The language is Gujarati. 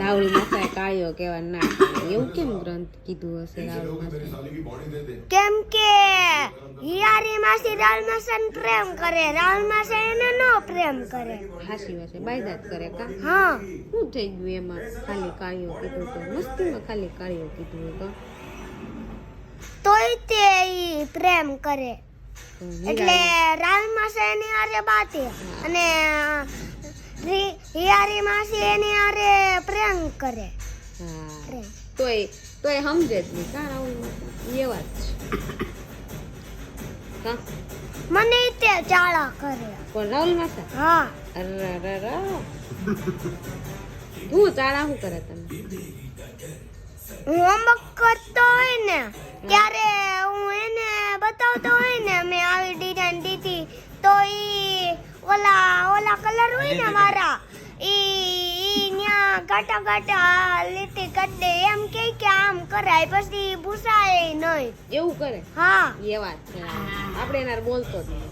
રાહુલ માસા કાયો કેવા ના એવું કેમ ગ્રંથ કીધું હશે રાહુલ કેમ કે હિયારી માસી રાહુલ માસન પ્રેમ કરે રાહુલ માસા એને નો પ્રેમ કરે. હાસી વાસે બાયદાત કરે કા? હા. શું થઈ ગયું એમાં? ખાલી કાયો કીધું તો? મસ્તીમાં ખાલી કાયો કીધું તો? તોય તે ઈ પ્રેમ કરે. એટલે રાહુલ રાલ માસા એની હારે બાતે અને હિયારી માસી એની હારે પ્રેમ કરે. તોય તોય સમજે જ નહીં કા આવું એવા જ છે. મને તે ચાળા કરે. કોણ રાહુલ માસા હા. અરરરર. હું ચાળા શું કરે તમે હું હોમવર્ક કરતો હોય ને ત્યારે હું એને બતાવતો હોય ને મેં આવી ડિઝાઇન દીધી. તો ઈ ઓલા ઓલા કલર હોય ને મારા ગાટા લીટી કરી દે. એમ કે કે આમ કરાય પછી ભૂસાય નહીં. એવું કરે? હા. એ વાત છે. આપણે એના બોલતો જ નહીં.